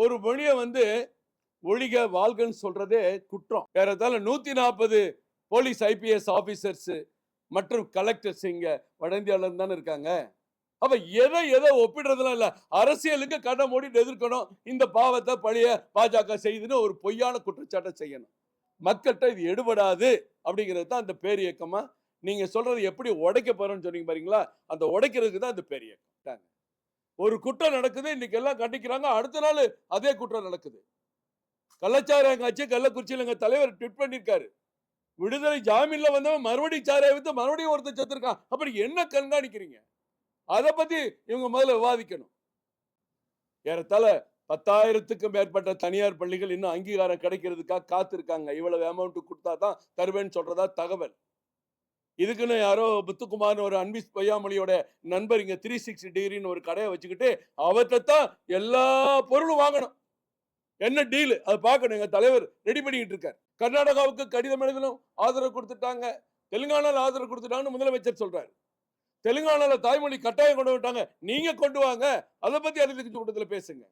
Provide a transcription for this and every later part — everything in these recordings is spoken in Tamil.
ஒரு மொழியை வந்து ஒழிக வாழ்கன்னு சொல்றதே குற்றம். ஏறத்தாழ நூத்தி நாற்பது போலீஸ் ஐபிஎஸ் ஆபீசர்ஸ் மற்றும் கலெக்டர்ஸ் இங்க வட இந்தியாவில தானே இருக்காங்க. அப்ப எதை எதை ஒப்பிடுறதுலாம் இல்ல. அரசியலுக்கு கடை மூடிட்டு எதிர்க்கணும். இந்த பாவத்தை பழிய பாஜக செய்துன்னு ஒரு பொய்யான குற்றச்சாட்டை செய்யணும். மக்கள்கிட்ட இது எடுபடாது அப்படிங்கிறது தான் அந்த பேரியக்கமா. நீங்க சொல்றது எப்படி உடைக்க போறோம்னு சொன்னீங்க பாருங்களா? அந்த உடைக்கிறதுக்கு தான் அந்த பேரியக்கம். ஒரு குற்றம் நடக்குது இன்னைக்கு எல்லாம் கண்டிக்கிறாங்க. அடுத்த நாள் அதே குற்றம் நடக்குது. கள்ளச்சாராயம் ஆச்சு கள்ளக்குறிச்சியில் எங்கள் தலைவர் ட்விட் பண்ணிருக்காரு விடுதலை ஜாமீன்ல வந்தவன் மறுபடியும் சாராய வித்து மறுபடியும் ஒருத்தர் செத்துருக்கான். அப்படி என்ன கண்காணிக்கிறீங்க? அதை பத்தி இவங்க முதல்ல விவாதிக்கணும். ஏறத்தாழ பத்தாயிரத்துக்கும் மேற்பட்ட தனியார் பள்ளிகள் இன்னும் அங்கீகாரம் கிடைக்கிறதுக்காக காத்திருக்காங்க. இவ்வளவு அமௌண்ட் கொடுத்தா தான் தருவேன்னு சொல்றதா தகவல். இதுக்குன்னு யாரோ புத்துக்குமார்னு ஒரு அன்பிஸ் பொய்யாமொழியோட நண்பர் இங்கே த்ரீ சிக்ஸ்டி டிகிரின்னு ஒரு கடையை வச்சுக்கிட்டு அவர்கிட்ட தான் எல்லா பொருளும் வாங்கணும். என்ன டீலு அதை பார்க்கணும். எங்கள் தலைவர் ரெடி பண்ணிக்கிட்டு இருக்கார். கர்நாடகாவுக்கு கடிதம் எழுதணும். ஆதரவு கொடுத்துட்டாங்க. தெலுங்கானால ஆதரவு கொடுத்துட்டாங்கன்னு முதலமைச்சர் சொல்கிறார் தெலுங்கானால தாய்மொழி கட்டாயம் கொண்டு விட்டாங்க நீங்கள் கொண்டு வாங்க. அதை பற்றி அறிவிக்கு கூட்டத்தில் பேசுங்க.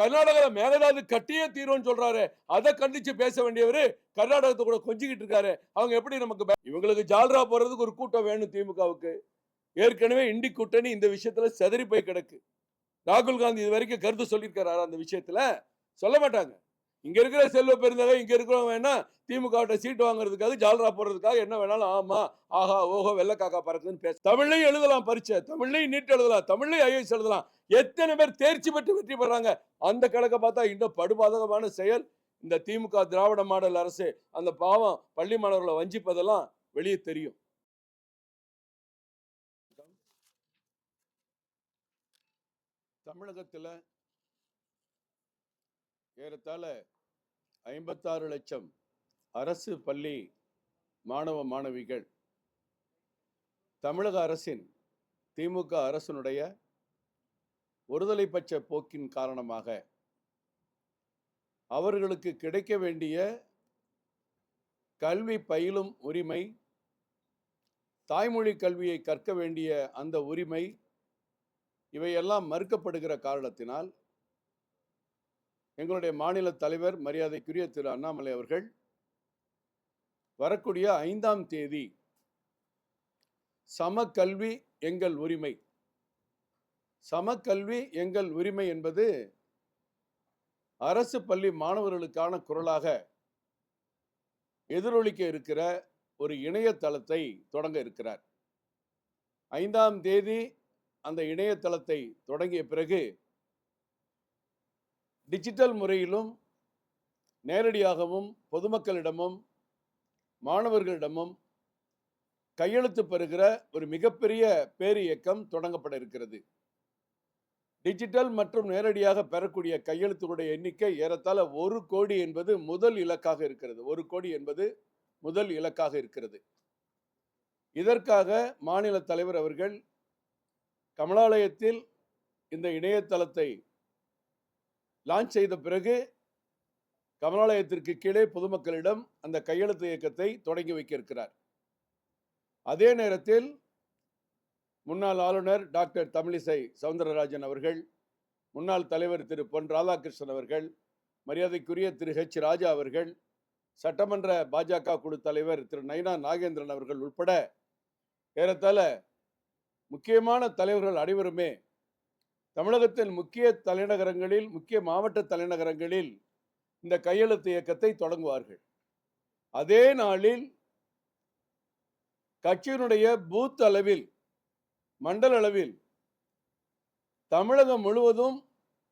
கர்நாடகால மேகதாது கட்டியே தீரும்னு சொல்றாரு. அதை கண்டிச்சு பேச வேண்டியவர் கர்நாடகத்தை கூட கொஞ்சிக்கிட்டு இருக்காரு. அவங்க எப்படி நமக்கு இவங்களுக்கு ஜால்ரா போறதுக்கு ஒரு கூட்டம் வேணும் திமுகவுக்கு. ஏற்கனவே இண்டி கூட்டணி இந்த விஷயத்துல செதறி போய் கிடக்கு. ராகுல் காந்தி இது வரைக்கும் கருத்து சொல்லியிருக்கிறாரா அந்த விஷயத்துல? சொல்ல மாட்டாங்க. இங்க இருக்கிற செல்வ பெருந்தகை இங்க இருக்கிறவங்க வேணா திமுக சீட்டு வாங்குறதுக்காக ஜால்ரா போடுறதுக்காக என்ன வேணாலும் ஆமா ஆஹா ஓஹோ வெள்ளை காக்கா பறக்குதுன்னு பேச தமிழ்லையும் எழுதலாம் பரீட்சை தமிழ்லையும் நீட் எழுதலாம் தமிழ்லையும் ஐஎஸ் எழுதலாம். எத்தனை பேர் தேர்ச்சி பெற்று வெற்றி பெறாங்க? அந்த கணக்கை பார்த்தா இன்னும் படுபாதகமான செயல் இந்த திமுக திராவிட மாடல் அரசு அந்த பாவம் பள்ளி மாணவர்களை வஞ்சிப்பதெல்லாம் வெளியே தெரியும். தமிழகத்துல ஏறத்தாழ ஐம்பத்தாறு லட்சம் அரசு பள்ளி மாணவ மாணவிகள் தமிழக அரசின் திமுக அரசினுடைய ஒருதலை பட்ச போக்கின் காரணமாக அவர்களுக்கு கிடைக்க வேண்டிய கல்வி பயிலும் உரிமை தாய்மொழி கல்வியை கற்க வேண்டிய அந்த உரிமை இவையெல்லாம் மறுக்கப்படுகிற காரணத்தினால் எங்களுடைய மாநில தலைவர் மரியாதைக்குரிய திரு அண்ணாமலை அவர்கள் வரக்கூடிய ஐந்தாம் தேதி சமக்கல்வி எங்கள் உரிமை. சமக்கல்வி எங்கள் உரிமை என்பது அரசு பள்ளி மாணவர்களுக்கான குரலாக எதிரொலிக்க இருக்கிற ஒரு இணையதளத்தை தொடங்க இருக்கிறார். ஐந்தாம் தேதி அந்த இணையதளத்தை தொடங்கிய பிறகு டிஜிட்டல் முறையிலும் நேரடியாகவும் பொதுமக்களிடமும் மாணவர்களிடமும் கையெழுத்து பெறுகிற ஒரு மிகப்பெரிய பேரியக்கம் தொடங்கப்பட இருக்கிறது. டிஜிட்டல் மற்றும் நேரடியாக பெறக்கூடிய கையெழுத்துடைய எண்ணிக்கை ஏறத்தாழ ஒரு கோடி என்பது முதல் இலக்காக இருக்கிறது. ஒரு கோடி என்பது முதல் இலக்காக இருக்கிறது. இதற்காக மாநில தலைவர் அவர்கள் கமலாலயத்தில் இந்த இணையதளத்தை லான்ச் செய்த பிறகு கமலாலயத்திற்கு கீழே பொதுமக்களிடம் அந்த கையெழுத்து இயக்கத்தை தொடங்கி வைக்க இருக்கிறார் அதே நேரத்தில் முன்னாள் ஆளுநர் டாக்டர் தமிழிசை சவுந்தரராஜன் அவர்கள் முன்னாள் தலைவர் திரு பொன் ராதாகிருஷ்ணன் அவர்கள் மரியாதைக்குரிய திரு ஹெச் ராஜா அவர்கள் சட்டமன்ற பாஜக குழு தலைவர் திரு நயினா நாகேந்திரன் அவர்கள் உட்பட ஏறத்தாழ முக்கியமான தலைவர்கள் அனைவருமே தமிழகத்தின் முக்கிய தலைநகரங்களில் முக்கிய மாவட்ட தலைநகரங்களில் இந்த கையெழுத்து இயக்கத்தை தொடங்குவார்கள். அதே நாளில் கட்சியினுடைய பூத் அளவில் மண்டல அளவில் தமிழகம் முழுவதும்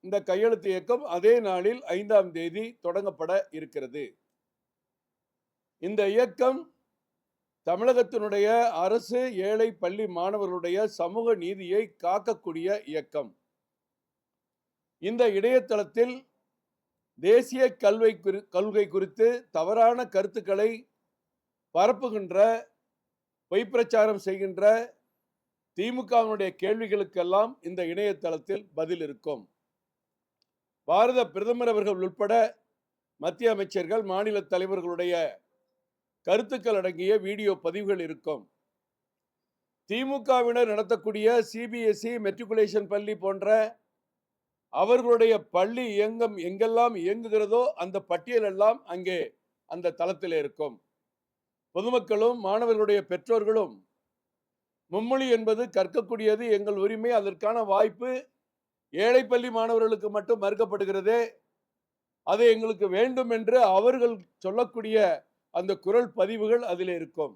இந்த கையெழுத்து இயக்கம் அதே நாளில் ஐந்தாம் தேதி தொடங்கப்பட இருக்கிறது. இந்த இயக்கம் தமிழகத்தினுடைய அரசு ஏழை பள்ளி மாணவர்களுடைய சமூக நீதியை காக்கக்கூடிய இயக்கம். இந்த இணையதளத்தில் தேசிய கல்வி குறி கொள்கை குறித்து தவறான கருத்துக்களை பரப்புகின்ற பொய்ப்பிரச்சாரம் செய்கின்ற திமுகவினுடைய கேள்விகளுக்கெல்லாம் இந்த இணையதளத்தில் பதில் இருக்கும். பாரத பிரதமர் அவர்கள் உட்பட மத்திய அமைச்சர்கள் மாநில தலைவர்களுடைய கருத்துக்கள் அடங்கிய வீடியோ பதிவுகள் இருக்கும். திமுகவினர் நடத்தக்கூடிய சிபிஎஸ்இ மெட்ரிகுலேஷன் பள்ளி போன்ற அவர்களுடைய பள்ளி இயங்கம் எங்கெல்லாம் இயங்குகிறதோ அந்த பட்டியல் எல்லாம் அங்கே அந்த தளத்தில் இருக்கும். பொதுமக்களும் மாணவர்களுடைய பெற்றோர்களும் மும்மொழி என்பது கற்கக்கூடியது எங்கள் உரிமை அதற்கான வாய்ப்பு ஏழை பள்ளி மாணவர்களுக்கு மட்டும் மறுக்கப்படுகிறதே. அது எங்களுக்கு வேண்டும் என்று அவர்கள் சொல்லக்கூடிய அந்த குரல் பதிவுகள் அதில் இருக்கும்.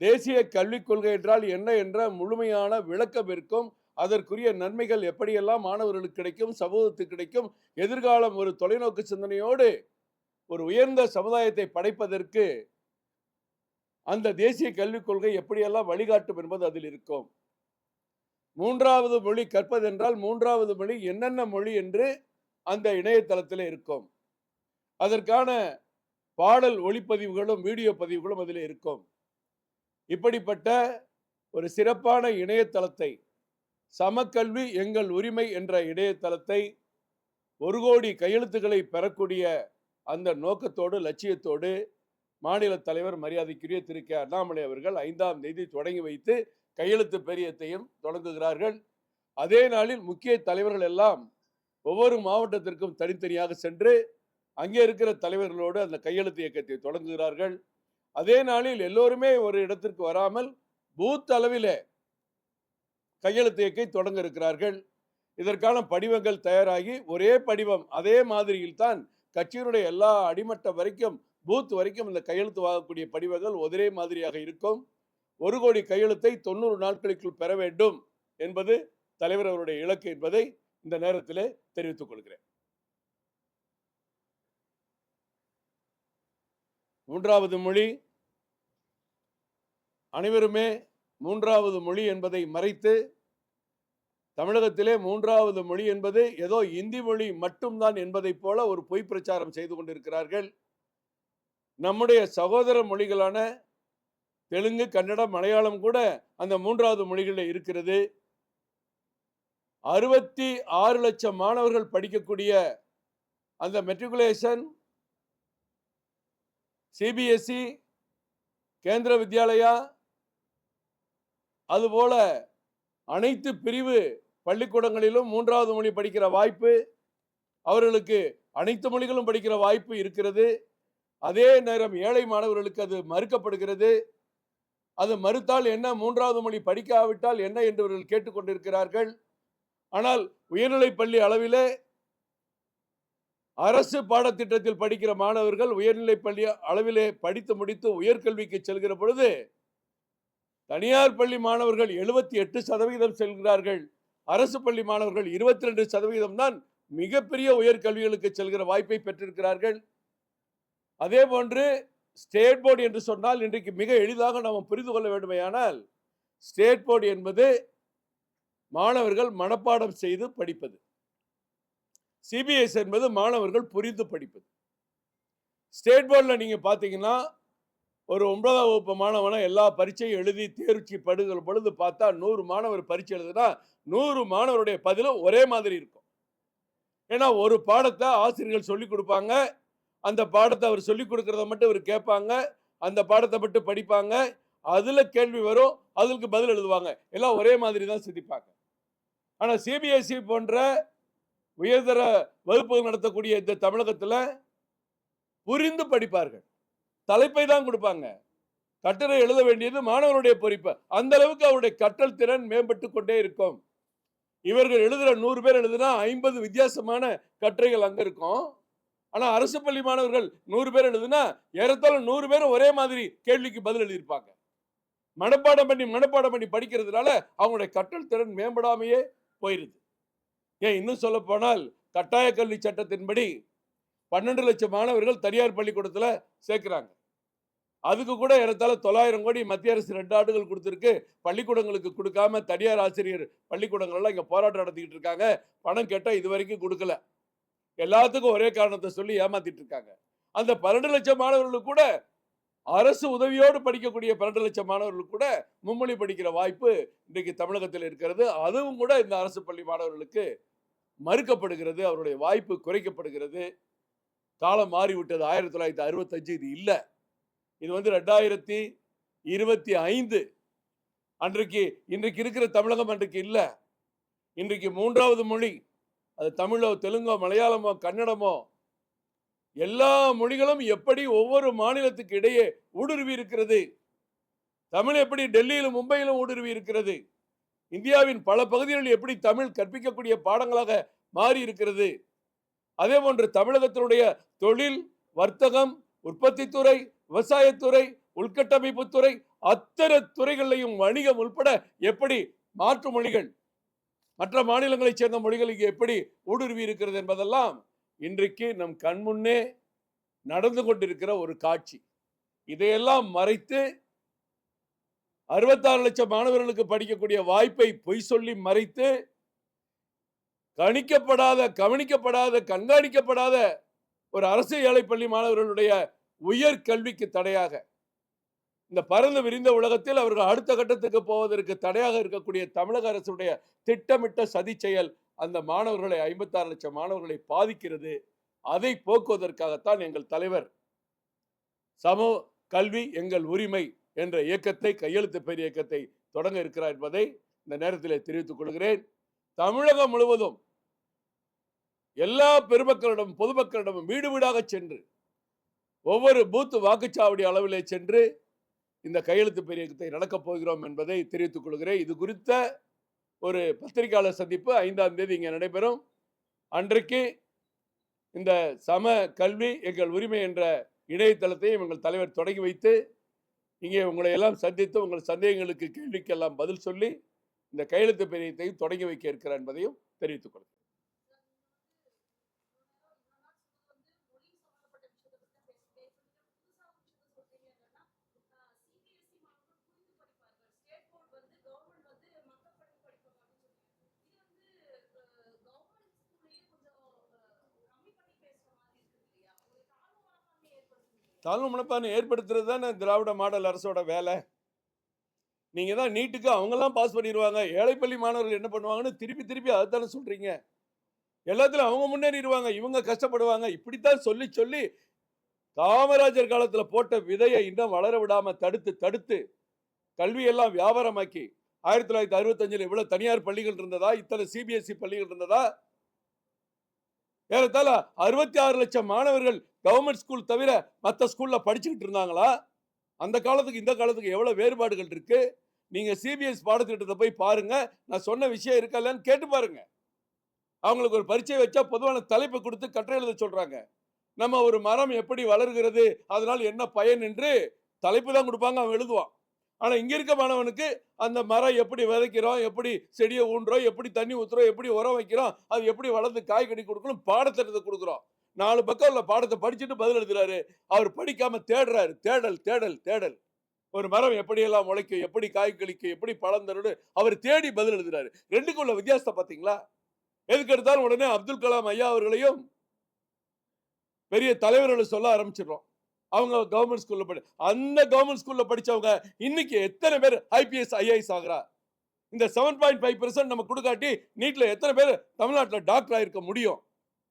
தேசிய கல்விக் கொள்கை என்றால் என்ன என்ற முழுமையான விளக்கம் இருக்கும். அதற்குரிய நன்மைகள் எப்படியெல்லாம் மாணவர்களுக்கு கிடைக்கும் சமூகத்துக்கு கிடைக்கும் எதிர்காலம் ஒரு தொலைநோக்கு சிந்தனையோடு ஒரு உயர்ந்த சமுதாயத்தை படைப்பதற்கு அந்த தேசிய கல்விக் கொள்கை எப்படியெல்லாம் வழிகாட்டும் என்பது அதில் இருக்கும். மூன்றாவது மொழி கற்பதென்றால் மூன்றாவது மொழி என்னென்ன மொழி என்று அந்த இணையதளத்தில் இருக்கும். அதற்கான பாடல் ஒளிப்பதிவுகளும் வீடியோ பதிவுகளும் அதில் இருக்கும். இப்படிப்பட்ட ஒரு சிறப்பான இணையதளத்தை சமக்கல்வி எங்கள் உரிமை என்ற இணையதளத்தை ஒரு கோடி கையெழுத்துக்களை பெறக்கூடிய அந்த நோக்கத்தோடு லட்சியத்தோடு மாநில தலைவர் மரியாதைக்குரிய திரு. கே. அண்ணாமலை அவர்கள் ஐந்தாம் தேதி தொடங்கி வைத்து கையெழுத்து பெரியத்தையும் தொடங்குகிறார்கள். அதே நாளில் முக்கிய தலைவர்கள் எல்லாம் ஒவ்வொரு மாவட்டத்திற்கும் தனித்தனியாக சென்று அங்கே இருக்கிற தலைவர்களோடு அந்த கையெழுத்து இயக்கத்தை தொடங்குகிறார்கள். அதே நாளில் எல்லோருமே ஒரு இடத்திற்கு வராமல் பூத் அளவிலே கையெழுத்து இயக்கை தொடங்க இருக்கிறார்கள் இதற்கான படிவங்கள் தயாராகி ஒரே படிவம் அதே மாதிரியில் தான் கட்சியினுடைய எல்லா அடிமட்ட வரைக்கும் பூத் வரைக்கும் இந்த கையெழுத்து வாங்கக்கூடிய படிவங்கள் ஒரே மாதிரியாக இருக்கும். ஒரு கோடி கையெழுத்தை தொண்ணூறு நாட்களுக்குள் பெற வேண்டும் என்பது தலைவர் அவருடைய இலக்கு என்பதை இந்த நேரத்திலே தெரிவித்துக் கொள்கிறேன். மூன்றாவது மொழி. அனைவருமே மூன்றாவது மொழி என்பதை மறைத்து தமிழகத்திலே மூன்றாவது மொழி என்பது ஏதோ இந்தி மொழி மட்டும்தான் என்பதைப் போல ஒரு பொய் பிரச்சாரம் செய்து கொண்டிருக்கிறார்கள். நம்முடைய சகோதர மொழிகளான தெலுங்கு கன்னடம் மலையாளம் கூட அந்த மூன்றாவது மொழிகளில் இருக்கிறது. அறுபத்தி ஆறு லட்சம் மாணவர்கள் படிக்கக்கூடிய அந்த மெட்ரிகுலேஷன் சிபிஎஸ்இ கேந்திர வித்யாலயா அதுபோல அனைத்து பிரிவு பள்ளிக்கூடங்களிலும் மூன்றாவது மொழி படிக்கிற வாய்ப்பு அவர்களுக்கு அனைத்து மொழிகளும் படிக்கிற வாய்ப்பு இருக்கிறது. அதே நேரம் ஏழை மாணவர்களுக்கு அது மறுக்கப்படுகிறது. அது மறுத்தால் என்ன? மூன்றாவது மொழி படிக்காவிட்டால் என்ன என்று அவர்கள் கேட்டுக்கொண்டிருக்கிறார்கள் ஆனால் உயர்நிலைப் பள்ளி அளவிலே அரசு பாடத்திட்டத்தில் படிக்கிற மாணவர்கள் உயர்நிலைப் பள்ளி அளவிலே படித்து முடித்து உயர்கல்விக்கு செல்கிற பொழுது தனியார் பள்ளி மாணவர்கள் எழுபத்தி எட்டு சதவீதம் செல்கிறார்கள். அரசு பள்ளி மாணவர்கள் இருபத்தி ரெண்டு சதவீதம் தான் மிகப்பெரிய உயர்கல்விகளுக்கு செல்கிற வாய்ப்பை பெற்றிருக்கிறார்கள். அதே போன்று ஸ்டேட் போர்டு என்று சொன்னால் இன்றைக்கு மிக எளிதாக நாம் புரிந்து கொள்ள வேண்டுமையானால் ஸ்டேட் போர்டு என்பது மாணவர்கள் மனப்பாடம் செய்து படிப்பது. சிபிஎஸ் என்பது மாணவர்கள் புரிந்து படிப்பது. ஸ்டேட் போர்டில் நீங்கள் பார்த்தீங்கன்னா ஒரு ஒன்பதாம் வகுப்பு மாணவனை எல்லா பரீட்சையும் எழுதி தேர்ச்சி படுகிற பொழுது பார்த்தா நூறு மாணவர் பரீட்சை எழுதுனா நூறு மாணவருடைய பதிலும் ஒரே மாதிரி இருக்கும். ஏன்னா ஒரு பாடத்தை ஆசிரியர்கள் சொல்லிக் கொடுப்பாங்க. அந்த பாடத்தை அவர் சொல்லிக் கொடுக்குறத மட்டும் அவர் கேட்பாங்க. அந்த பாடத்தை மட்டும் படிப்பாங்க. அதில் கேள்வி வரும். அதுக்கு பதில் எழுதுவாங்க. எல்லாம் ஒரே மாதிரி தான் சிந்திப்பாங்க. ஆனால் சிபிஎஸ்இ போன்ற உயர்தர வகுப்புகள் நடத்தக்கூடிய இந்த தமிழகத்தில் புரிந்து படிப்பார்கள். தலைப்பை தான் கொடுப்பாங்க. கட்டுரை எழுத வேண்டியது மாணவருடைய பொறுப்பு. அந்த அளவுக்கு அவருடைய கற்றல் திறன் மேம்பட்டு கொண்டே இருக்கும். இவர்கள் எழுதுகிற நூறு பேர் எழுதுனா ஐம்பது வித்தியாசமான கட்டுரைகள் அங்கே இருக்கும். ஆனால் அரசு பள்ளி மாணவர்கள் நூறு பேர் எழுதுனா ஏறத்தாழ நூறு பேரும் ஒரே மாதிரி கேள்விக்கு பதில் எழுதியிருப்பாங்க. மனப்பாடம் பண்ணி மனப்பாடம் பண்ணி படிக்கிறதுனால அவங்களுடைய கற்றல் திறன் மேம்படாமையே போயிருது. ஏன் இன்னும் சொல்ல போனால் கட்டாய கல்வி சட்டத்தின்படி பன்னெண்டு லட்சம் மாணவர்கள் தனியார் பள்ளிக்கூடத்தில் சேர்க்குறாங்க. அதுக்கு கூட ஏறத்தாழ தொள்ளாயிரம் கோடி மத்திய அரசு ரெண்டு ஆண்டுகள் கொடுத்துருக்கு. பள்ளிக்கூடங்களுக்கு கொடுக்காம தனியார் ஆசிரியர் பள்ளிக்கூடங்கள்லாம் இங்கே போராட்டம் நடத்திக்கிட்டு இருக்காங்க. பணம் கேட்டால் இது வரைக்கும் கொடுக்கல. எல்லாத்துக்கும் ஒரே காரணத்தை சொல்லி ஏமாத்திட்டு இருக்காங்க. அந்த பன்னெண்டு லட்சம் மாணவர்களுக்கு கூட அரசு உதவியோடு படிக்கக்கூடிய பன்னெண்டு லட்சம் மாணவர்களுக்கு கூட மும்மொழி படிக்கிற வாய்ப்பு இன்றைக்கு தமிழகத்தில் இருக்கிறது. அதுவும் கூட இந்த அரசு பள்ளி மாணவர்களுக்கு மறுக்கப்படுகிறது. அவருடைய வாய்ப்பு குறைக்கப்படுகிறது. காலம் மாறிவிட்டது. ஆயிரத்தி தொள்ளாயிரத்தி அறுபத்தஞ்சு இது இல்லை. இது வந்து ரெண்டாயிரத்தி இருபத்தி ஐந்து. அன்றைக்கு இன்றைக்கு இருக்கிற தமிழகம் அன்றைக்கு இல்லை. இன்றைக்கு மூன்றாவது மொழி. அது தமிழோ தெலுங்கோ மலையாளமோ கன்னடமோ எல்லா மொழிகளும் எப்படி ஒவ்வொரு மாநிலத்துக்கு இடையே ஊடுருவி இருக்கிறது? தமிழ் எப்படி டெல்லியிலும் மும்பையிலும் ஊடுருவி இருக்கிறது? இந்தியாவின் பல பகுதிகளில் எப்படி தமிழ் கற்பிக்கக்கூடிய பாடங்களாக மாறி இருக்கிறது? அதே போன்று தமிழகத்தினுடைய தொழில் வர்த்தகம் உற்பத்தி துறை விவசாயத்துறை உள்கட்டமைப்பு துறை அத்தனை துறைகளிலையும் வணிகம் உள்பட எப்படி மாற்று மொழிகள் மற்ற மாநிலங்களைச் சேர்ந்த மொழிகள் இங்கே எப்படி ஊடுருவி இருக்கிறது என்பதெல்லாம் இன்றைக்கு நம் கண்முன்னே நடந்து கொண்டிருக்கிற ஒரு காட்சி. இதையெல்லாம் மறைத்து அறுபத்தாறு லட்சம் மாணவர்களுக்கு படிக்கக்கூடிய வாய்ப்பை பொய் சொல்லி மறைத்து கணிக்கப்படாத கவனிக்கப்படாத கண்காணிக்கப்படாத ஒரு அரசு ஏழை பள்ளி மாணவர்களுடைய உயர் கல்விக்கு தடையாக இந்த பரந்து விரிந்த உலகத்தில் அவர்கள் அடுத்த கட்டத்துக்கு போவதற்கு தடையாக இருக்கக்கூடிய தமிழக அரசுடைய திட்டமிட்ட சதி செயல் அந்த மாணவர்களை ஐம்பத்தாறு லட்சம் மாணவர்களை பாதிக்கிறது. அதை போக்குவதற்காகத்தான் எங்கள் தலைவர் சமூக கல்வி எங்கள் உரிமை என்ற இயக்கத்தை கையெழுத்து பெரிய இயக்கத்தை தொடங்க இருக்கிறார் என்பதை இந்த நேரத்தில் தெரிவித்துக் கொள்கிறேன். தமிழகம் முழுவதும் எல்லா பெருமக்களிடம் பொதுமக்களிடமும் வீடு வீடாக சென்று ஒவ்வொரு பூத்து வாக்குச்சாவடி அளவிலே சென்று இந்த கையெழுத்து பெரியத்தை நடக்கப் போகிறோம் என்பதை தெரிவித்துக் கொள்கிறேன். இது குறித்த ஒரு பத்திரிகையாளர் சந்திப்பு ஐந்தாம் தேதி இங்கே நடைபெறும். அன்றைக்கு இந்த சம கல்வி எங்கள் உரிமை என்ற இணையதளத்தையும் எங்கள் தலைவர் தொடங்கி வைத்து இங்கே உங்களை எல்லாம் சந்தித்து உங்கள் சந்தேகங்களுக்கு கேள்விக்கெல்லாம் பதில் சொல்லி இந்த கையெழுத்து பெரியத்தையும் தொடங்கி வைக்க இருக்கிறார் என்பதையும் தெரிவித்துக் கொள்கிறேன். தாழ்வு மனப்பான்மை ஏற்படுத்துறது தானே திராவிட மாடல் அரசோட வேலை? நீங்க தான் நீட்டுக்கு அவங்கெல்லாம் பாஸ் பண்ணிடுவாங்க. ஏழைப்பள்ளி மாணவர்கள் என்ன பண்ணுவாங்கன்னு திருப்பி திருப்பி அதைத்தானே சொல்றீங்க. எல்லாத்துலையும் அவங்க முன்னேறிடுவாங்க. இவங்க கஷ்டப்படுவாங்க. இப்படித்தான் சொல்லி சொல்லி காமராஜர் காலத்துல போட்ட விதையை இன்னும் வளர விடாமல் தடுத்து தடுத்து கல்வியெல்லாம் வியாபாரமாக்கி ஆயிரத்தி தொள்ளாயிரத்தி அறுபத்தஞ்சில் இவ்வளோ தனியார் பள்ளிகள் இருந்ததா? இத்தனை சிபிஎஸ்சி பள்ளிகள் இருந்ததா? ஏறத்தாழ அறுபத்தி ஆறு லட்சம் மாணவர்கள் கவர்மெண்ட் ஸ்கூல் தவிர மற்ற ஸ்கூலில் படிச்சுக்கிட்டு இருந்தாங்களா? அந்த காலத்துக்கு இந்த காலத்துக்கு எவ்வளோ வேறுபாடுகள் இருக்குது நீங்கள் சிபிஎஸ் பாடத்திட்டத்தை போய் பாருங்கள் நான் சொன்ன விஷயம் இருக்கா இல்லைன்னு கேட்டு பாருங்கள் அவங்களுக்கு ஒரு பரீட்சை வச்சா பொதுவான தலைப்பை கொடுத்து கற்றை எழுத சொல்கிறாங்க நம்ம ஒரு மரம் எப்படி வளர்கிறது அதனால் என்ன பயன் என்று தலைப்பு தான் கொடுப்பாங்க அவன் எழுதுவான். ஆனால் இங்கே இருக்க மாணவனுக்கு அந்த மரம் எப்படி விதைக்கிறோம் எப்படி செடியை ஊன்றோம் எப்படி தண்ணி ஊற்றுறோம் எப்படி உரம் வைக்கிறோம் அது எப்படி வளர்ந்து காய்கறி கொடுக்கணும் பாடத்திட்டத்தை கொடுக்குறோம். நாலு பக்கம் உள்ள பாடத்தை படிச்சுட்டு பதில் எழுதுறாரு. அவர் படிக்காமல் தேடுறாரு. தேடல் தேடல் தேடல். ஒரு மரம் எப்படியெல்லாம் முளைக்கும் எப்படி காய் கழிக்கும் எப்படி பழம் தரும்னு அவர் தேடி பதில் எழுதுறாரு. ரெண்டுக்கும் உள்ள வித்தியாசத்தை பார்த்தீங்களா? எதுக்கு எடுத்தாலும் உடனே அப்துல் கலாம் ஐயா அவர்களையும் பெரிய தலைவர்களை சொல்ல ஆரம்பிச்சிடுறோம். அவங்க கவர்மெண்ட் ஸ்கூல்ல படி அந்த கவர்மெண்ட் ஸ்கூல்ல படிச்சவங்க இன்னைக்கு எத்தனை பேர் ஐபிஎஸ் ஐஏஎஸ் ஆகிறா இந்த செவன் பாயிண்ட் ஃபைவ் நம்ம கொடுக்காட்டி நீட்டில் எத்தனை பேர் தமிழ்நாட்டில் டாக்டர் ஆயிருக்க முடியும்?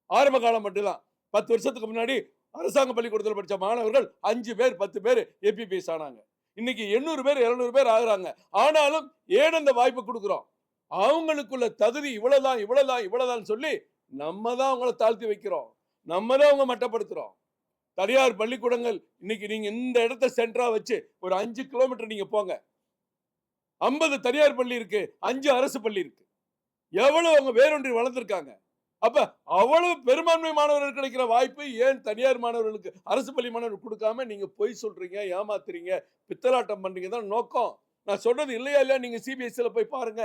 ஆரம்ப காலம் மட்டும்தான். பத்து வருஷத்துக்கு முன்னாடி அரசாங்க பள்ளிக்கூடத்தில் படித்த மாணவர்கள் அஞ்சு பேர் பத்து பேர் ஏபிபிஎஸ் ஆனாங்க. இன்னைக்கு எண்ணூறு பேர் இரநூறு பேர் ஆகுறாங்க. ஆனாலும் ஏன் அந்த வாய்ப்பு கொடுக்குறோம்? அவங்களுக்குள்ள தகுதி இவ்வளவுதான் இவ்வளவுதான் இவ்வளவுதான் சொல்லி நம்ம தான் அவங்கள தாழ்த்தி வைக்கிறோம். நம்ம தான் அவங்க மட்டப்படுத்துகிறோம் தனியார் பள்ளிக்கூடங்கள் இன்னைக்கு நீங்க இந்த இடத்த சென்டரா வச்சு ஒரு அஞ்சு கிலோமீட்டர் நீங்க போங்க. ஐம்பது தனியார் பள்ளி இருக்கு அஞ்சு அரசு பள்ளி இருக்கு. எவ்வளவு அவங்க வேரொன்றி வளர்ந்துருக்காங்க? அப்ப அவ்வளவு பெரும்பான்மை மாணவர்கள் கிடைக்கிற வாய்ப்பு ஏன் தனியார் மாணவர்களுக்கு அரசு பள்ளி மாணவர்கள் கொடுக்காம நீங்க பொய் சொல்றீங்க ஏமாத்துறீங்க பித்தலாட்டம் பண்றீங்க தான் நோக்கம். நான் சொல்றது இல்லையா இல்லையா நீங்க சிபிஎஸ்சியில் போய் பாருங்க.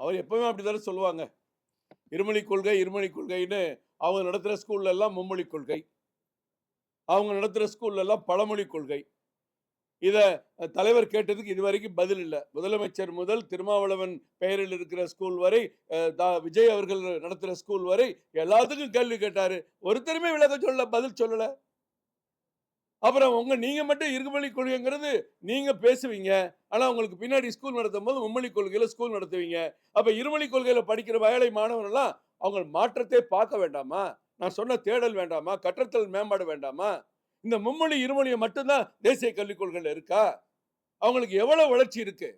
அவர் எப்பவுமே அப்படித்தானே சொல்லுவாங்க. இருமொழி கொள்கை இருமொழி கொள்கைன்னு அவங்க நடத்துகிற ஸ்கூல்ல எல்லாம் மும்மொழி கொள்கை. அவங்க நடத்துகிற ஸ்கூல்ல எல்லாம் பழமொழி கொள்கை. இதை தலைவர் கேட்டதுக்கு இதுவரைக்கும் பதில் இல்லை. முதலமைச்சர் முதல் திருமாவளவன் பெயரில் இருக்கிற ஸ்கூல் வரை தா- விஜய் அவர்கள் நடத்துகிற ஸ்கூல் வரை எல்லாத்துக்கும் கேள்வி கேட்டாரு. ஒருத்தருமே விளக்க சொல்லல பதில் சொல்லல. அப்புறம் உங்க நீங்க மட்டும் இருமொழி கொள்கைங்கிறது நீங்க பேசுவீங்க. ஆனா உங்களுக்கு பின்னாடி ஸ்கூல் நடத்தும் போது மும்மொழி கொள்கையில ஸ்கூல் நடத்துவீங்க. அப்ப இருமொழி கொள்கையில படிக்கிற வயலை மாணவர்கள்லாம் அவங்க மாற்றத்தை பார்க்க வேண்டாமா? நான் சொன்ன தேடல் வேண்டாமா? கற்றத்தல் மேம்பாடு வேண்டாமா? இந்த மும்மொழி இருமொழியை மட்டும்தான் தேசிய கல்விக் கொள்கையில் இருக்கா? அவங்களுக்கு எவ்வளோ வளர்ச்சி இருக்கு?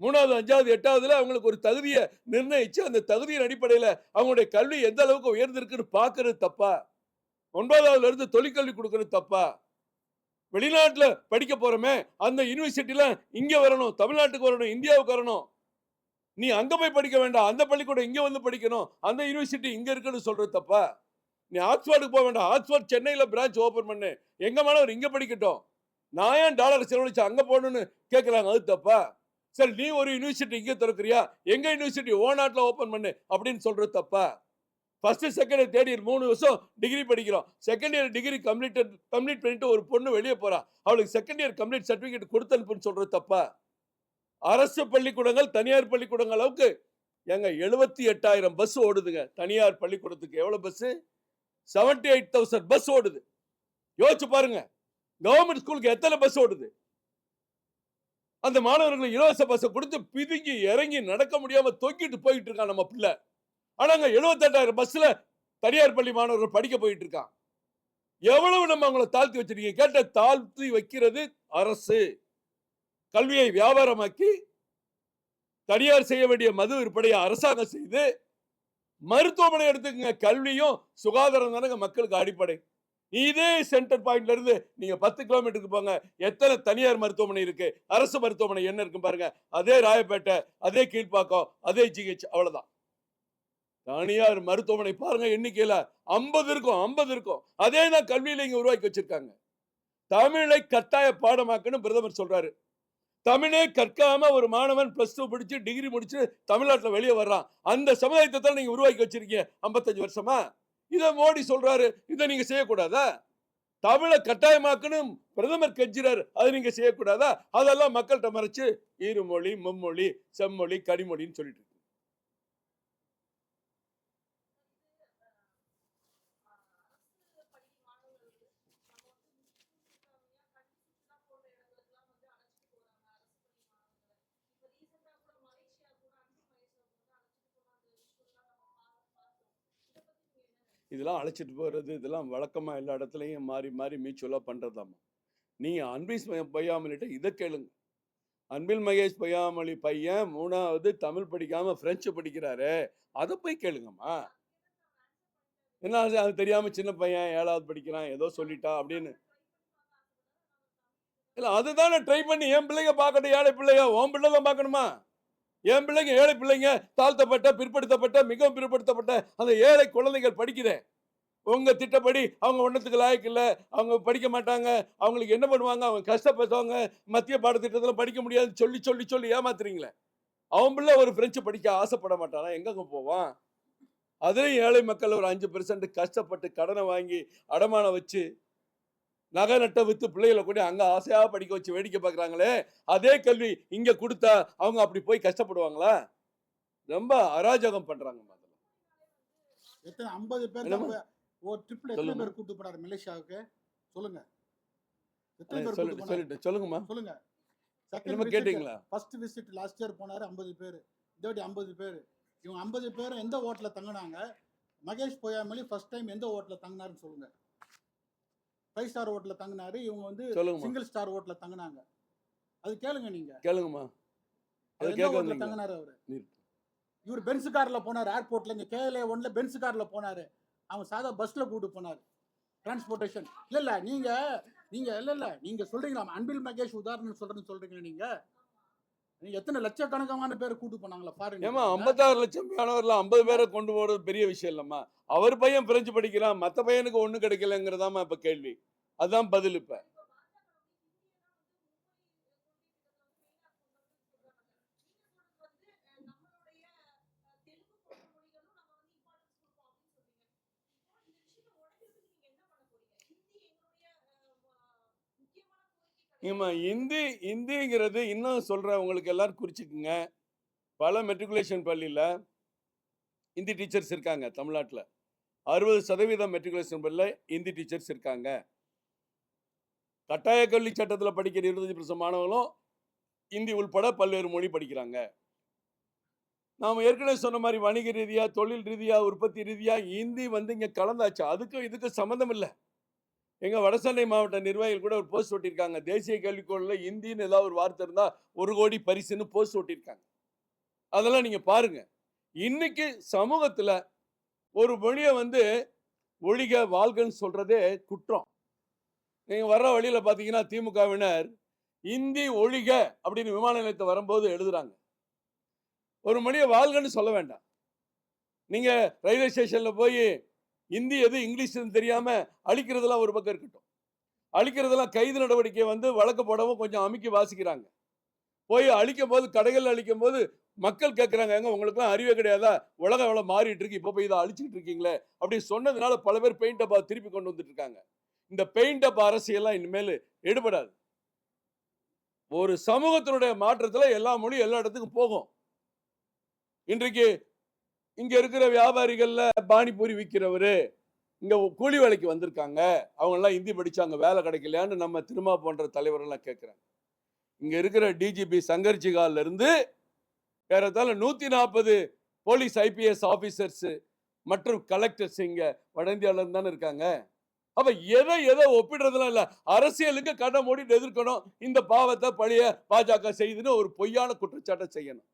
மூணாவது அஞ்சாவது எட்டாவதுல அவங்களுக்கு ஒரு தகுதியை நிர்ணயிச்சு அந்த தகுதியின் அடிப்படையில் அவங்களுடைய கல்வி எந்த அளவுக்கு உயர்ந்திருக்குன்னு பார்க்கறது தப்பா? ஒன்பதாவதுல இருந்து தொழிற்கல்வி கொடுக்கறது தப்பா? வெளிநாட்டில் படிக்க போறோமே அந்த யூனிவர்சிட்டிலாம் இங்கே வரணும் தமிழ்நாட்டுக்கு வரணும் இந்தியாவுக்கு வரணும். நீ அங்கே போய் படிக்க வேண்டாம் அந்த பள்ளிக்கூடம் இங்கே வந்து படிக்கணும் அந்த யூனிவர்சிட்டி இங்கே இருக்குன்னு சொல்கிறது தப்பா? நீ ஆக்ஸ்ஃபோர்டுக்கு போக வேண்டாம். ஆக்ஸ்ஃபோர்ட் சென்னையில் பிரான்ச் ஓப்பன் பண்ணு. எங்க மாணவர் இங்கே படிக்கட்டும். நான் ஏன் டாலர் செலவழிச்சு அங்கே போகணுன்னு கேட்குறாங்க அது தப்பா? சரி நீ ஒரு யூனிவர்சிட்டி இங்கே திறக்கிறியா? எங்கள் யூனிவர்சிட்டி ஓ நாட்டில் ஓப்பன் பண்ணு அப்படின்னு சொல்கிறது தப்பா? First second year third year மூணு வருஷம் டிகிரி படிக்கிறோம். Second year degree complete complete பண்ணிட்டு ஒரு பொண்ணு வெளியே போகிறா அவளுக்கு செகண்ட் இயர் கம்ப்ளீட் சர்டிஃபிகேட் கொடுத்து அனுப்புன்னு சொல்கிறது தப்பா? அரசு பள்ளிக்கூடங்கள் தனியார் பள்ளிக்கூடங்கள் அளவுக்கு எங்க எழுபத்தி எட்டாயிரம் பஸ் ஓடுதுங்க. தனியார் பள்ளிக்கூடத்துக்கு. எவ்வளோ bus seventy eight thousand bus ஓடுது. யோசிச்சு பாருங்க கவர்மெண்ட் ஸ்கூலுக்கு எத்தனை பஸ் ஓடுது? அந்த மாணவர்களுக்கு இலவச பஸ்ஸை கொடுத்து பிதுங்கி இறங்கி நடக்க முடியாம தொங்கிட்டு போயிட்டு இருக்கான் நம்ம பிள்ளை. ஆனாங்க எழுபத்தெட்டாயிரம் பஸ்ல தனியார் பள்ளி மாணவர்கள் படிக்க போயிட்டு இருக்கான். எவ்வளவு நம்ம அவங்கள தாழ்த்தி வச்சிருக்கீங்க? கேட்ட தாழ்த்தி வைக்கிறது அரசு. கல்வியை வியாபாரமாக்கி தனியார் செய்ய வேண்டிய மது விற்பனையை அரசாங்கம் செய்து மருத்துவமனை எடுத்துக்கங்க. கல்வியும் சுகாதாரம் தானங்க மக்களுக்கு அடிப்படை. இதே சென்டர் பாயிண்ட்ல இருந்து நீங்க பத்து கிலோமீட்டருக்கு போங்க. எத்தனை தனியார் மருத்துவமனை இருக்கு? அரசு மருத்துவமனை என்ன இருக்கு பாருங்க. அதே ராயப்பேட்டை அதே கீழ்ப்பாக்கம் அதே ஜிஹெச் அவ்வளவுதான். தனியார் மருத்துவமனை பாருங்க எண்ணிக்கையில. ஐம்பது இருக்கும் ஐம்பது இருக்கும். அதே தான் கல்வியில இங்க உருவாக்கி வச்சிருக்காங்க. தமிழை கட்டாய பாடமாக்குன்னு பிரதமர் சொல்றாரு. தமிழே கற்காம ஒரு மாணவன் பிளஸ் டூ படிச்சு டிகிரி முடிச்சு தமிழ்நாட்டில் வெளியே வர்றான். அந்த சமுதாயத்தை தான் நீங்க உருவாக்கி வச்சிருக்கீங்க ஐம்பத்தஞ்சு வருஷமா? இதை மோடி சொல்றாரு இதை நீங்க செய்யக்கூடாதா? தமிழை கட்டாயமாக்கணும் பிரதமர் கெஞ்சிறார் அதை நீங்க செய்யக்கூடாதா? அதெல்லாம் மக்கள்கிட்ட மறைச்சு இருமொழி மும்மொழி செம்மொழி கனிமொழின்னு சொல்லிட்டு இதெல்லாம் அழைச்சிட்டு போகிறது இதெல்லாம் வழக்கமாக எல்லா இடத்துலையும் மாறி மாறி மியூச்சுவலாக பண்ணுறதாம்மா நீங்கள் அன்பில் பையாமலிட்ட இதை கேளுங்க. அன்பில் மகேஷ் பொய்யாமொழி பையன் மூணாவது தமிழ் படிக்காமல் ஃப்ரெஞ்சு படிக்கிறாரு அதை போய் கேளுங்கம்மா. என்ன அது அது சின்ன பையன் ஏழாவது படிக்கிறான் ஏதோ சொல்லிட்டான் அப்படின்னு. இல்லை அதுதானே ட்ரை பண்ணி என் பிள்ளைங்க பார்க்கட்டும் ஏழை பிள்ளைங்க உன் பிள்ளை தான் பார்க்கணுமா? என் பிள்ளைங்க ஏழை பிள்ளைங்க தாழ்த்தப்பட்ட பிற்படுத்தப்பட்ட மிகவும் பிற்படுத்தப்பட்ட அந்த ஏழை குழந்தைகள் படிக்கிறேன் உங்கள் திட்டப்படி அவங்க ஒன்றத்துக்கு லாயக்கு இல்லை அவங்க படிக்க மாட்டாங்க அவங்களுக்கு என்ன பண்ணுவாங்க அவங்க கஷ்டப்படுத்தவங்க மத்திய பாடத்திட்டத்தில் படிக்க முடியாதுன்னு சொல்லி சொல்லி சொல்லி ஏமாத்துறீங்களே. அவன் பிள்ளை ஒரு பிரெஞ்சு படிக்க ஆசைப்பட மாட்டானா? எங்கங்க போவான்? அதுலேயும் ஏழை மக்கள் ஒரு அஞ்சு பெர்சன்ட் கஷ்டப்பட்டு கடனை வாங்கி அடமானம் வச்சு நகை நட்டை வித்து பிள்ளைகளை கூட அங்க ஆசையா படிக்க வச்சு வேடிக்கை பார்க்கறாங்களே? அதே கல்வி இங்க கொடுத்தா அவங்க அப்படி போய் கஷ்டப்படுவாங்களா? ரொம்ப அராஜகம் பண்றாங்க முதல்ல எத்தனை ஐம்பது பேர் ஒரு ட்ரிப்ல எத்தனை. பேர் கூட்டு போனாரு மலேசியாவுக்கு? சொல்லுங்க. எத்தனை பேர் சொல்லிட்டு சொல்லுங்கம்மா. சொல்லுங்க. என்னமோ கேட்டீங்களா? ஃபர்ஸ்ட் விசிட் லாஸ்ட் இயர் போனாரு ஐம்பது பேர். இதோடி ஐம்பது பேர். இவங்க ஐம்பது பேர் எந்த ஹோட்டல்ல தங்கினாங்க? மகேஷ் பொய்யாமொழி ஃபர்ஸ்ட் டைம் எந்த ஹோட்டல்ல தங்கினாருன்னு சொல்லுங்க. ஃபைவ் ஸ்டார் ஹோட்டல்ல தங்கினாரு. இவங்க வந்து சிங்கிள் ஸ்டார் ஹோட்டல்ல தங்கினாங்க. அது கேளுங்க நீங்க. கேளுங்கம்மா. தங்கினாரு அவரு? இவர் பென்ஸ் கார்ல போனார் ஏர்போர்ட்ல. இங்க கேஎல்ஏ ஒன்ல பென்ஸ் கார்ல போனாரு. அவன் சாதா பஸ்ல கூட்டு போனாரு. டிரான்ஸ்போர்ட்டேஷன் இல்ல இல்ல நீங்க நீங்க இல்ல இல்ல நீங்க சொல்றீங்களா? அன்பில் மகேஷ் உதாரணம் சொல்றேன்னு சொல்றீங்க நீங்க? எத்தனை லட்சக்கணக்கான பேர் கூட்டு போனாங்களா பாருங்க ஏமா ஐம்பத்தாறு லட்சம் மாணவர்ல ஐம்பது பேரை கொண்டு போறது பெரிய விஷயம் இல்லம்மா. அவர் பையன் பிரெஞ்சு படிக்கிறான் மத்த பையனுக்கு ஒன்றும் கிடைக்கலங்கிறதாம்மா இப்ப கேள்வி. அதான் பதில் இப்போ. ஏம்மா இந்தி இந்திங்கிறது இன்னும் சொல்கிற உங்களுக்கு எல்லாரும் குறிச்சுக்குங்க. பல மெட்ரிகுலேஷன் பள்ளியில் இந்தி டீச்சர்ஸ் இருக்காங்க தமிழ்நாட்டில். அறுபது சதவீதம் மெட்ரிகுலேஷன் பள்ளியில் இந்தி டீச்சர்ஸ் இருக்காங்க. கட்டாய கல்வி சட்டத்தில் படிக்கிற இருபத்தஞ்சு பர்சன்ட் மாணவர்களும் இந்தி உள்பட பல்வேறு மொழி படிக்கிறாங்க. நாம் ஏற்கனவே சொன்ன மாதிரி வணிக ரீதியாக தொழில் ரீதியாக உற்பத்தி ரீதியாக இந்தி வந்து இங்கே கலந்தாச்சு. அதுக்கும் இதுக்கும் சம்மந்தம் இல்லை. எங்கள் வடசென்னை மாவட்ட நிர்வாகிகள் கூட ஒரு போஸ்ட் ஒட்டியிருக்காங்க. தேசிய கல்விக்கோளில் இந்தின்னு ஏதாவது ஒரு வார்த்தை இருந்தால் ஒரு கோடி பரிசுன்னு போஸ்ட் ஒட்டியிருக்காங்க. அதெல்லாம் நீங்கள் பாருங்கள் இன்னைக்கு சமூகத்தில் ஒரு மொழியை வந்து ஒழிக வாழ்கன்னு சொல்கிறதே குற்றம். நீங்கள் வர்ற வழியில் பார்த்தீங்கன்னா திமுகவினர் இந்தி ஒழிக அப்படின்னு விமான நிலையத்தை வரும்போது எழுதுறாங்க. ஒரு மொழியை வாழ்கன்னு சொல்ல வேண்டாம். நீங்கள் ரயில்வே ஸ்டேஷனில் போய் இந்தி எது இங்கிலீஷ் தெரியாமல் அழிக்கிறதெல்லாம் ஒரு பக்கம் இருக்கட்டும். அழிக்கிறதெல்லாம் கைது நடவடிக்கை வந்து வழக்கு போடவும் கொஞ்சம் அமுக்கி வாசிக்கிறாங்க. போய் அழிக்கும் போது கடைகள் அழிக்கும் போது மக்கள் கேட்குறாங்க எங்க உங்களுக்குலாம் அறிவே கிடையாதா? உலகம் எவ்வளோ மாறிட்டு இருக்கு இப்போ போய் இதை அழிச்சிட்டு இருக்கீங்களே? அப்படி சொன்னதுனால பல பேர் பெயிண்ட் டப்பா திருப்பி கொண்டு வந்துட்டு இருக்காங்க. இந்த பெயிண்ட் அப் அரசியெல்லாம் இனிமேல் எடுபடாது. ஒரு சமூகத்தினுடைய மாற்றத்தில் எல்லா மொழியும் எல்லா இடத்துக்கும் போகும். இன்றைக்கு இங்கே இருக்கிற வியாபாரிகளில் பானிபூரி விற்கிறவர் இங்கே கூலி வேலைக்கு வந்திருக்காங்க. அவங்கெல்லாம் ஹிந்தி படிச்சாங்க வேலை கிடைக்கலையான்னு நம்ம திருமா போன்ற தலைவரெல்லாம் கேட்குறாங்க. இங்கே இருக்கிற டிஜிபி சங்கர் இருந்து ஏறத்தாழ நூற்றி நாற்பது போலீஸ் ஐபிஎஸ் ஆஃபீஸர்ஸு மற்றும் கலெக்டர்ஸ் இங்கே வட இந்தியாவிலேருந்து தானே இருக்காங்க. அப்போ எதை எதை ஒப்பிடுறதுலாம் இல்லை. அரசியலுக்கு கடை மூடிட்டு எதிர்க்கணும். இந்த பாவத்தை பழைய பாஜக செய்துன்னு ஒரு பொய்யான குற்றச்சாட்டை செய்யணும்.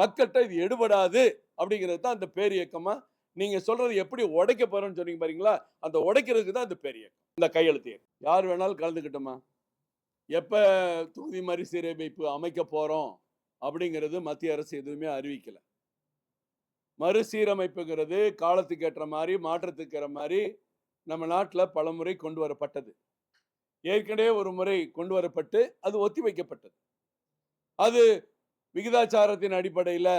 மக்கள்கிட்ட இது எடுபடாது. அப்படிங்கிறது தான் அந்த பேர் இயக்கமாக நீங்க சொல்றது எப்படி உடைக்க போறோம்னு சொன்னீங்க பாருங்களா? அந்த உடைக்கிறதுக்கு தான் இந்த பேர் இயக்கம் இந்த கையெழுத்து. யார் வேணாலும் கலந்துக்கிட்டோமா? எப்ப தொகுதி மறுசீரமைப்பு அமைக்க போறோம் அப்படிங்கிறது மத்திய அரசு எதுவுமே அறிவிக்கல. மறுசீரமைப்புங்கிறது காலத்துக்கு ஏற்ற மாதிரி மாற்றத்துக்கு ஏற்ற மாதிரி நம்ம நாட்டில் பல முறை கொண்டு வரப்பட்டது. ஏற்கனவே ஒரு முறை கொண்டு வரப்பட்டு அது ஒத்தி வைக்கப்பட்டது. அது விகிதாச்சாரத்தின் அடிப்படையில்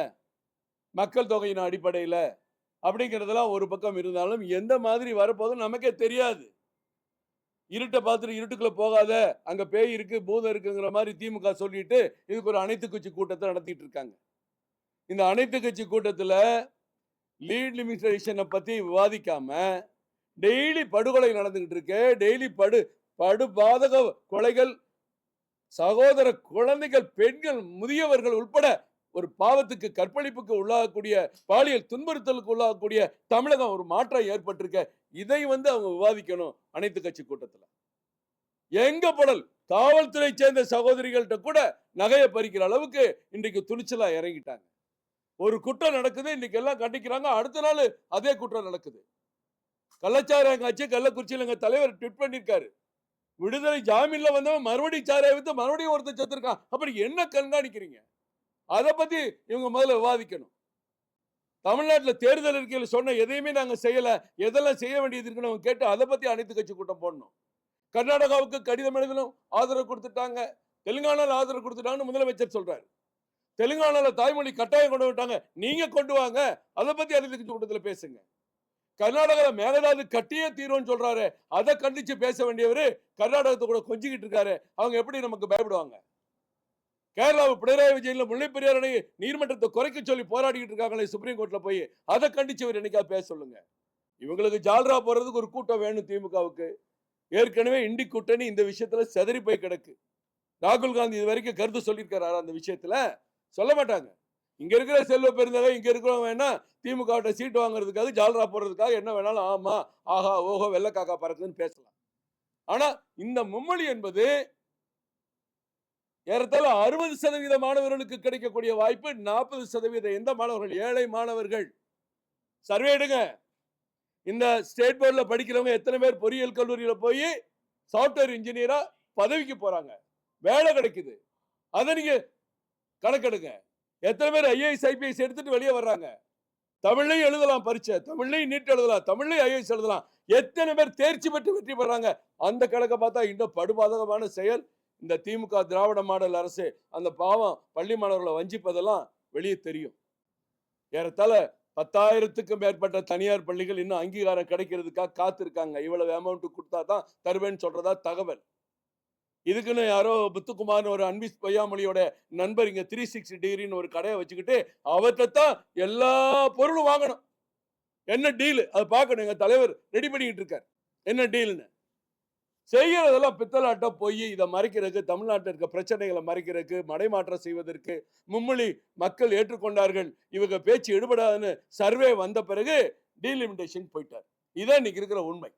மக்கள் தொகையின் அடிப்படையில் அப்படிங்கிறதெல்லாம் ஒரு பக்கம் இருந்தாலும் எந்த மாதிரி வரப்போதும் நமக்கே தெரியாது. இருட்டை பார்த்துட்டு இருட்டுக்குள்ள போகாத அங்க பேய் இருக்கு பூதம் இருக்குங்கிற மாதிரி திமுக சொல்லிட்டு இதுக்கு ஒரு அனைத்து கட்சி கூட்டத்தை நடத்திட்டு இருக்காங்க. இந்த அனைத்து கட்சி கூட்டத்தில் லீட் லிமிட்டேஷனை பத்தி விவாதிக்காம டெய்லி படுகொலை நடந்துகிட்டு இருக்கு. டெய்லி படு படு பாதக கொலைகள் சகோதர குழந்தைகள் பெண்கள் முதியவர்கள் உட்பட ஒரு பாவத்துக்கு கற்பழிப்புக்கு உள்ளாகக்கூடிய பாலியல் துன்புறுத்தலுக்கு உள்ளாகக்கூடிய தமிழகம் ஒரு மாற்றம் ஏற்பட்டிருக்க இதை வந்து அவங்க விவாதிக்கணும் அனைத்து கட்சி கூட்டத்துல. எங்க படல்? காவல்துறை சேர்ந்த சகோதரிகள்கிட்ட கூட நகையை பறிக்கிற அளவுக்கு இன்றைக்கு துணிச்சலா இறங்கிட்டாங்க. ஒரு குற்றம் நடக்குது இன்னைக்கு எல்லாம் கண்டிக்கிறாங்க அடுத்த நாள் அதே குற்றம் நடக்குது. கள்ளச்சாராயம் ஆச்சு கள்ளக்குறிச்சியில் எங்கள் தலைவர் ட்விட் பண்ணிருக்காரு. விடுதலை ஜாமீன்ல வந்தவன் மறுபடியும் சாராய வித்து மறுபடியும் ஒருத்தர் செத்துருக்கான். அப்படி என்ன கண்காணிக்கிறீங்க? அதை பத்தி இவங்க முதல்ல விவாதிக்கணும். தமிழ்நாட்டுல தேர்தல் அறிக்கையில் சொன்ன எதையுமே நாங்க செய்யலை எதெல்லாம் செய்ய வேண்டியது இருக்குன்னு அவங்க கேட்டு அதை பத்தி அனைத்து கட்சி கூட்டம் போடணும். கர்நாடகாவுக்கு கடிதம் எழுதணும் ஆதரவு கொடுத்துட்டாங்க. தெலுங்கானால ஆதரவு கொடுத்துட்டாங்கன்னு முதலமைச்சர் சொல்றாரு. தெலுங்கானால தாய்மொழி கட்டாயம் கொண்டு விட்டாங்க நீங்க கொண்டு வாங்க அதை பத்தி அனைத்து கட்சி கூட்டத்தில் பேசுங்க. கர்நாடகாவில் மேகதாது கட்டியே தீரும்னு சொல்றாரு அதை கண்டிச்சு பேச வேண்டியவர் கர்நாடகத்தை கூட கொஞ்சிக்கிட்டு இருக்காரு. அவங்க எப்படி நமக்கு பயப்படுவாங்க? கேரளாவை பினராயி விஜயன்ல முல்லை பெரியார் அணை நீர்மன்றத்தை குறைக்க சொல்லி போராடிக்கிட்டு இருக்காங்களே சுப்ரீம் கோர்ட்ல போய் அதை கண்டிச்சவர் என்னைக்கா பேச சொல்லுங்க. இவங்களுக்கு ஜால்ரா போறதுக்கு ஒரு கூட்டம் வேணும் திமுகவுக்கு. ஏற்கனவே இண்டி கூட்டணி இந்த விஷயத்துல செதறி போய் கிடக்கு. ராகுல் காந்தி இது வரைக்கும் கருத்து சொல்லியிருக்காரு அந்த விஷயத்துல? சொல்ல மாட்டாங்க. இங்க இருக்கிற செல்வ பெருந்தகை இங்க இருக்கிறவங்க வேணா திமுக சீட்டு வாங்குறதுக்காக ஜால்ரா போடுறதுக்காக என்ன வேணாலும் ஆமா ஆஹா ஓஹோ வெள்ளை காக்கா பறக்குதுன்னு பேசலாம். ஆனா இந்த மும்மொழி என்பது ஏறத்தாழ அறுபது சதவீத மாணவர்களுக்கு கிடைக்கக்கூடிய வாய்ப்பு நாற்பது சதவீத. எந்த மாணவர்கள்? ஏழை மாணவர்கள். சர்வே எடுங்க. இந்த ஸ்டேட் போர்டில் படிக்கிறவங்க எத்தனை பேர் பொறியியல் கல்லூரியில போய் சாஃப்ட்வேர் இன்ஜினியரா பதவிக்கு போறாங்க. வேலை கிடைக்குது. அதை நீங்க கணக்கெடுங்க. எத்தனை பேர் ஐஏஎஸ் ஐபிஎஸ் எடுத்துட்டு வெளியே வர்றாங்க? தமிழ்லையும் எழுதலாம் பரீட்சை. தமிழ்லையும் நீட் எழுதலாம். தமிழ்லையும் ஐஏஎஸ் எழுதலாம். எத்தனை பேர் தேர்ச்சி பெற்று வெற்றி பெறாங்க? அந்த கணக்கை பார்த்தா இன்னும் படுபாதகமான செயல். இந்த திமுக திராவிட மாடல் அரசு அந்த பாவம் பள்ளி மாணவர்களை வஞ்சிப்பதெல்லாம் வெளியே தெரியும். ஏறத்தாழ பத்தாயிரத்துக்கும் மேற்பட்ட தனியார் பள்ளிகள் இன்னும் அங்கீகாரம் கிடைக்கிறதுக்காக காத்திருக்காங்க. இவ்வளவு அமௌண்ட் கொடுத்தா தான் தருவேன்னு சொல்றதா தகவல். இதுக்குன்னு யாரோ புத்துக்குமார்னு ஒரு அன்பிஸ் பொய்யாமொழியோட நண்பர் இங்கே த்ரீ சிக்ஸ்டி டிகிரின்னு ஒரு கடையை வச்சுக்கிட்டு அவர்கிட்ட தான் எல்லா பொருளும் வாங்கணும். என்ன டீலு அதை பார்க்கணும். எங்கள் தலைவர் ரெடி பண்ணிக்கிட்டு இருக்கார். என்ன டீல்னு செய்கிறதெல்லாம் பித்தலாட்ட போய் இதை மறைக்கிறதுக்கு தமிழ்நாட்டில் இருக்க பிரச்சனைகளை மறைக்கிறதுக்கு மடைமாற்றம் செய்வதற்கு மும்மொழி மக்கள் ஏற்றுக்கொண்டார்கள். இவங்க பேச்சு எடுபடாதுன்னு சர்வே வந்த பிறகு டீலிமிட்டேஷன் போயிட்டார். இதான் இன்னைக்கு இருக்கிற உண்மை.